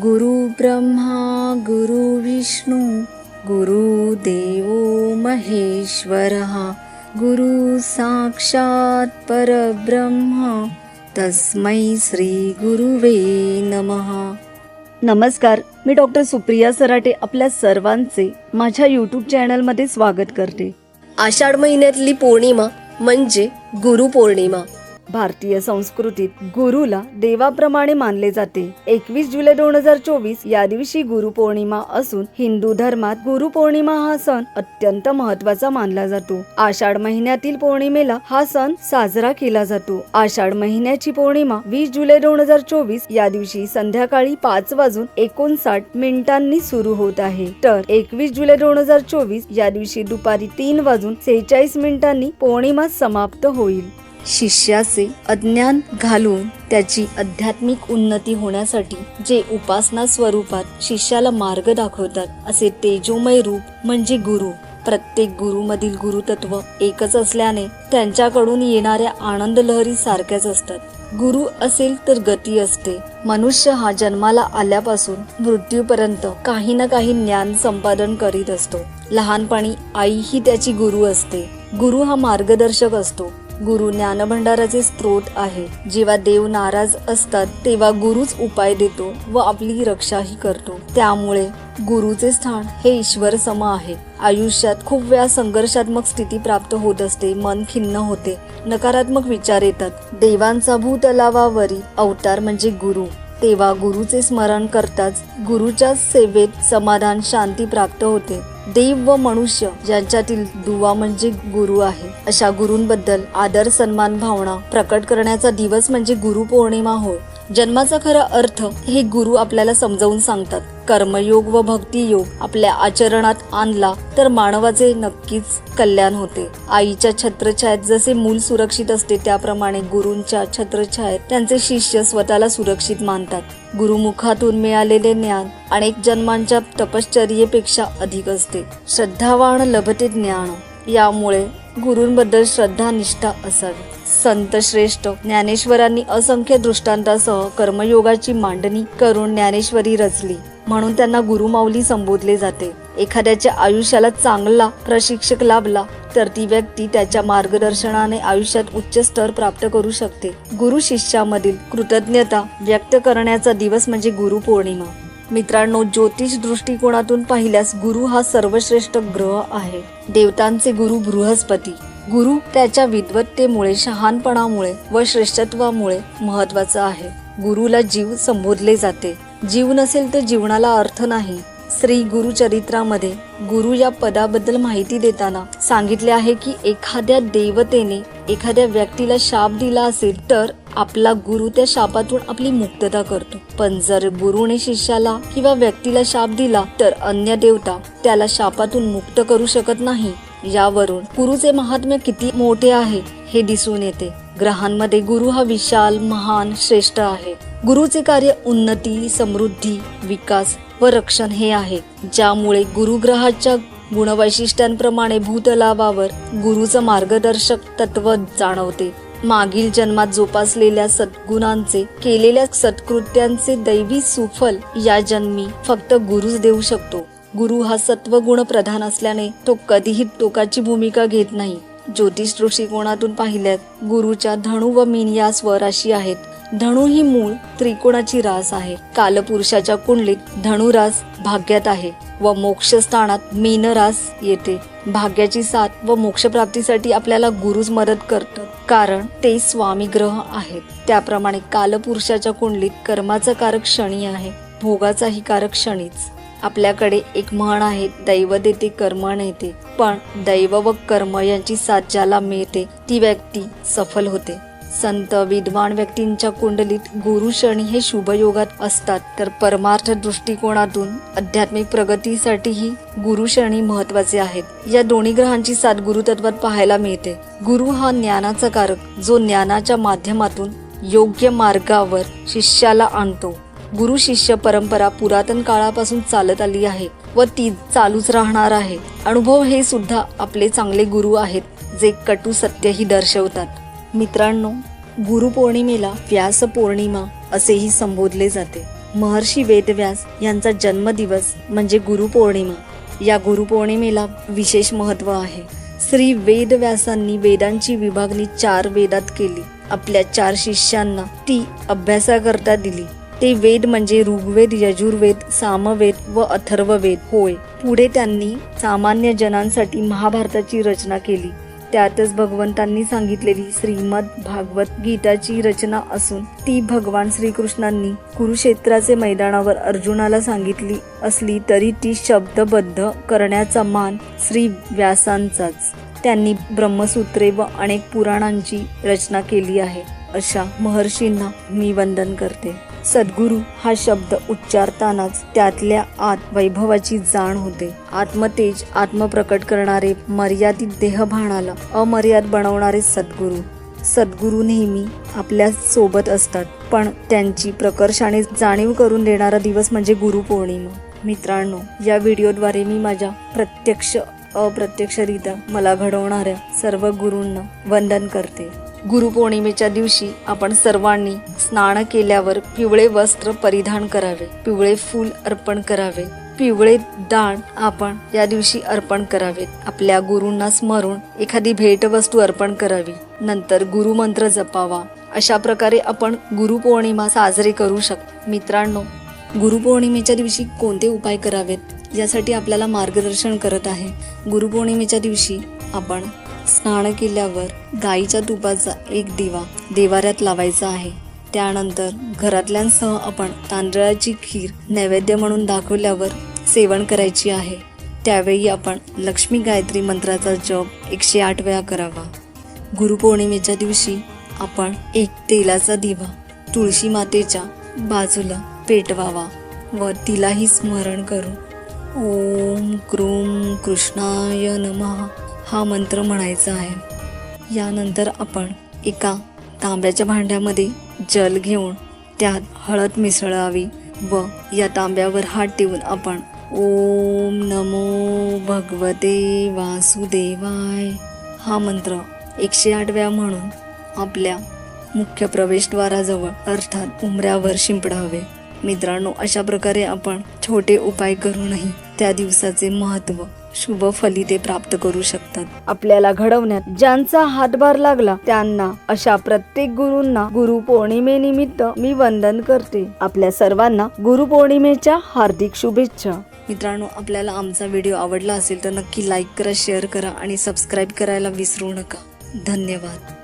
गुरु ब्रह्मा गुरु विष्णू गुरु देवो महेश्वरः। गुरु साक्षात परब्रह्म तस्मै श्री गुरुवे नमः। नमस्कार मी डॉक्टर सुप्रिया सराटे आपल्या सर्वांचे माझ्या यूट्यूब चॅनलमध्ये स्वागत करते. आषाढ महिन्यातली पौर्णिमा म्हणजे गुरुपौर्णिमा भारतीय संस्कृतीत गुरुला देवाप्रमाणे मानले जाते. एकवीस जुलै दोन हजार चोवीस या दिवशी गुरुपौर्णिमा असून हिंदू धर्मात गुरुपौर्णिमा हा सण अत्यंत महत्त्वाचा मानला जातो. आषाढ महिन्यातील पौर्णिमेला हा सण साजरा केला जातो. आषाढ महिन्याची पौर्णिमा वीस जुलै दोन हजार चोवीस या दिवशी संध्याकाळी पाच वाजून एकोणसाठ मिनिटांनी सुरू होत आहे. तर एकवीस जुलै दोन हजार चोवीस या दिवशी दुपारी तीन वाजून सेहेचाळीस मिनिटांनी पौर्णिमा समाप्त होईल. शिष्याचे अज्ञान घालून त्याची आध्यात्मिक उन्नती होण्यासाठी जे उपासना स्वरूपात शिष्याला मार्ग दाखवतात असे तेजोमय रूप म्हणजे गुरु. प्रत्येक गुरुमधील गुरुतत्व एकच असल्याने त्यांच्याकडून येणाऱ्या आनंद लहरी सारख्याच असतात. गुरु असेल तर गती असते. मनुष्य हा जन्माला आल्यापासून मृत्यूपर्यंत काही ना काही ज्ञान संपादन करीत असतो. लहानपणी आई ही त्याची गुरु असते. गुरु हा मार्गदर्शक असतो. गुरु ज्ञानभंडाराचे स्त्रोत आहे. जेव्हा देव नाराज असतात तेव्हा गुरुच उपाय देतो व आपली रक्षाही करतो. त्यामुळे गुरुचे स्थान हे ईश्वर सम आहे. आयुष्यात खूप वेळा संघर्षात्मक स्थिती प्राप्त होत असते मन खिन्न होते नकारात्मक विचार येतात. देवांचा भूतलावावरील अवतार म्हणजे गुरु. तेव्हा गुरुचे स्मरण करताच गुरुच्या सेवेत समाधान शांती प्राप्त होते. देव व मनुष्य ज्यांच्यातील दुवा म्हणजे गुरु आहे. अशा गुरूंबद्दल आदर सन्मान भावना प्रकट करण्याचा दिवस म्हणजे गुरु पौर्णिमा होय. जन्माचा खरा अर्थ हे गुरु आपल्याला समजावून सांगतात. कर्मयोग व भक्तियोग आपल्या आचरणात आणला तर मानवाचे नक्कीच कल्याण होते. आईच्या छत्रछायेत जसे मूल सुरक्षित असते त्याप्रमाणे गुरूंच्या छत्रछायेत त्यांचे शिष्य स्वतःला सुरक्षित मानतात. गुरुमुखातून मिळालेले ज्ञान अनेक जन्मांच्या तपश्चर्येपेक्षा अधिक असते. श्रद्धावान लभते ज्ञान यामुळे गुरूंबद्दल श्रद्धा निष्ठा असावी. संत श्रेष्ठ ज्ञानेश्वरांनी असंख्य दृष्टांतासह कर्मयोगाची मांडणी करून ज्ञानेश्वरी रचली. म्हणून त्यांना गुरुमाऊली संबोधले जाते. एखाद्याच्या आयुष्याला चांगला प्रशिक्षक लाभला तर ती व्यक्ती त्याच्या मार्गदर्शनाने आयुष्यात उच्च स्तर प्राप्त करू शकते. गुरु शिष्यामधील कृतज्ञता व्यक्त करण्याचा दिवस म्हणजे गुरुपौर्णिमा मित्रांनो ज्योतिष दृष्टिकोनातून पाहिल्यास गुरु हा सर्वश्रेष्ठ ग्रह आहे. देवतांचे गुरु बृहस्पती. गुरु त्याच्या विद्वत्तेमुळे शहानपणामुळे व श्रेष्ठत्वामुळे महत्त्वाचा आहे. गुरुला जीव संबोधले जाते. जीव नसेल तर जीवनाला अर्थ नाही. श्री गुरु चरित्रामध्ये गुरु या पदाबद्दल माहिती देताना सांगितले आहे की एखाद्या देवतेने एखाद्या व्यक्तीला शाप दिला असेल तर आपला गुरु त्या शापातून आपली मुक्तता करतो. पण जर गुरुने शिष्याला किंवा व्यक्तीला शाप दिला तर अन्य देवता त्याला शापातून मुक्त करू शकत नाही. यावरून गुरुचे महात्म्य किती मोठे आहे हे दिसून येते. ग्रहांमध्ये गुरु हा विशाल महान श्रेष्ठ आहे. गुरुचे कार्य उन्नती समृद्धी विकास व रक्षण हे आहे. ज्यामुळे गुरुग्रहाच्या गुणवैशिष्ट्यांप्रमाणे भूतलावावर गुरुचं मार्गदर्शक तत्व जाणवते. मागील जन्मात जोपासलेल्या सद्गुणांचे केलेल्या सत्कृत्यांचे दैवी सुफल या जन्मी फक्त गुरुच देऊ शकतो. गुरु हा सत्वगुण प्रधान असल्याने तो कधीही टोकाची भूमिका घेत नाही. ज्योतिष दृष्टिकोनातून पाहिल्यात गुरुच्या धनु व मीन या स्वराशी आहेत. धनु ही मूळ त्रिकोणाची रास आहे. कालपुरुषाच्या कुंडलीत धनुरास भाग्यात आहे व मोक्षस्थानात मीनरास येते. भाग्याची साथ व मोक्ष प्राप्तीसाठी आपल्याला गुरुच मदत करतात. कारण ते स्वामी ग्रह आहेत. त्याप्रमाणे कालपुरुषाच्या कुंडलीत कर्माचा कारक शनी आहे. भोगाचाही कारक शनीच. आपल्याकडे एक म्हण आहे दैव देते कर्म नेते पण दैव व कर्म यांची साथ ज्याला मिळते ती व्यक्ती सफल होते. संत विद्वान व्यक्तींच्या कुंडलीत गुरु शनी हे शुभयोगात असतात. तर परमार्थ दृष्टिकोनातून आध्यात्मिक प्रगतीसाठीही गुरु शनी महत्त्वाचे आहेत. या दोन्ही ग्रहांची साथ गुरुतत्वात पाहायला मिळते. गुरु हा ज्ञानाचा कारक जो ज्ञानाच्या माध्यमातून योग्य मार्गावर शिष्याला आणतो. गुरु शिष्य परंपरा पुरातन काळापासून चालत आली आहे व ती चालूच राहणार आहे. अनुभव हे सुद्धा आपले चांगले गुरु आहेत जे कटू सत्यही दर्शवतात. मित्रांनो गुरुपौर्णिमेला व्यास पौर्णिमा असेही संबोधले जाते. महर्षी वेदव्यास यांचा जन्मदिवस म्हणजे गुरुपौर्णिमा या गुरुपौर्णिमेला विशेष महत्त्व आहे. श्री वेदव्यासांनी वेदांची विभागणी चार वेदात केली. आपल्या चार शिष्यांना ती अभ्यासाकरता दिली. ते वेद म्हणजे ऋग्वेद यजुर्वेद सामवेद व अथर्ववेद. होय. पुढे त्यांनी सामान्य जनांसाठी महाभारताची रचना केली. त्यातच भगवंतांनी सांगितलेली श्रीमद भागवत गीताची रचना असून ती भगवान श्रीकृष्णांनी कुरुक्षेत्राचे मैदानावर अर्जुनाला सांगितली असली तरी ती शब्दबद्ध करण्याचा मान श्री व्यासांचाच. त्यांनी ब्रह्मसूत्रे व अनेक पुराणांची रचना केली आहे. अशा महर्षींना मी वंदन करते. सद्गुरू हा शब्द उच्चारतानाच त्यातल्या आत वैभवाची जाण होते. आत्मतेज आत्मप्रकट करणारे मर्यादित देहभाणाला अमर्याद बनवणारे सद्गुरू. सद्गुरू नेहमी आपल्यासोबत असतात पण त्यांची प्रकर्षाने जाणीव करून देणारा दिवस म्हणजे गुरुपौर्णिमा. मित्रांनो या व्हिडिओद्वारे मी माझ्या प्रत्यक्ष अप्रत्यक्षरित्या मला घडवणाऱ्या सर्व गुरूंना वंदन करते. गुरुपौर्णिमेच्या दिवशी आपण सर्वांनी स्नान केल्यावर पिवळे वस्त्र परिधान करावे पिवळे फूल अर्पण करावे पिवळे दाण आपण या दिवशी अर्पण करावेत आपल्या गुरूंना स्मरून एखादी भेटवस्तू अर्पण करावी. नंतर गुरुमंत्र जपावा. अशा प्रकारे आपण गुरुपौर्णिमा साजरी करू शकतो मित्रांनो गुरुपौर्णिमेच्या दिवशी कोणते उपाय करावेत? यासाठी आपल्याला मार्गदर्शन करत आहे. गुरुपौर्णिमेच्या दिवशी आपण स्नान केल्यावर गाईच्या तुपाचा एक दिवा देवाऱ्यात लावायचा आहे. त्यानंतर घरातल्यांसह आपण तांदळाची खीर नैवेद्य म्हणून दाखवल्यावर सेवन करायची आहे. त्यावेळी आपण लक्ष्मी गायत्री मंत्राचा जप एकशे आठ वेळा करावा. गुरुपौर्णिमेच्या दिवशी आपण एक तेलाचा दिवा तुळशी मातेच्या बाजूला पेटवावा व तिलाही स्मरण करू. ओम क्रूम कृष्णाय नमः. हा मंत्र म्हणायचा आहे. यानंतर आपण एका तांब्याच्या भांड्यामध्ये जल घेऊन त्यात हळद मिसळावी व या तांब्यावर हात ठेवून आपण ओम नमो भगवते वासुदेवाय. हा मंत्र एकशे आठ वेळा म्हणून आपल्या मुख्य प्रवेशद्वाराजवळ अर्थात उमऱ्यावर शिंपडावे. मित्रांनो अशा प्रकारे आपण छोटे उपाय करूनही त्या दिवसाचे महत्त्व शुभ फलिते प्राप्त करू शकतात. आपल्याला घडवण्यात ज्यांचा हातभार लागला त्यांना अशा प्रत्येक गुरूंना गुरु पौर्णिमेनिमित्त मी वंदन करते. आपल्या सर्वांना गुरुपौर्णिमेच्या हार्दिक शुभेच्छा. मित्रांनो आपल्याला आमचा व्हिडिओ आवडला असेल तर नक्की लाईक करा शेअर करा आणि सबस्क्राईब करायला विसरू नका. धन्यवाद.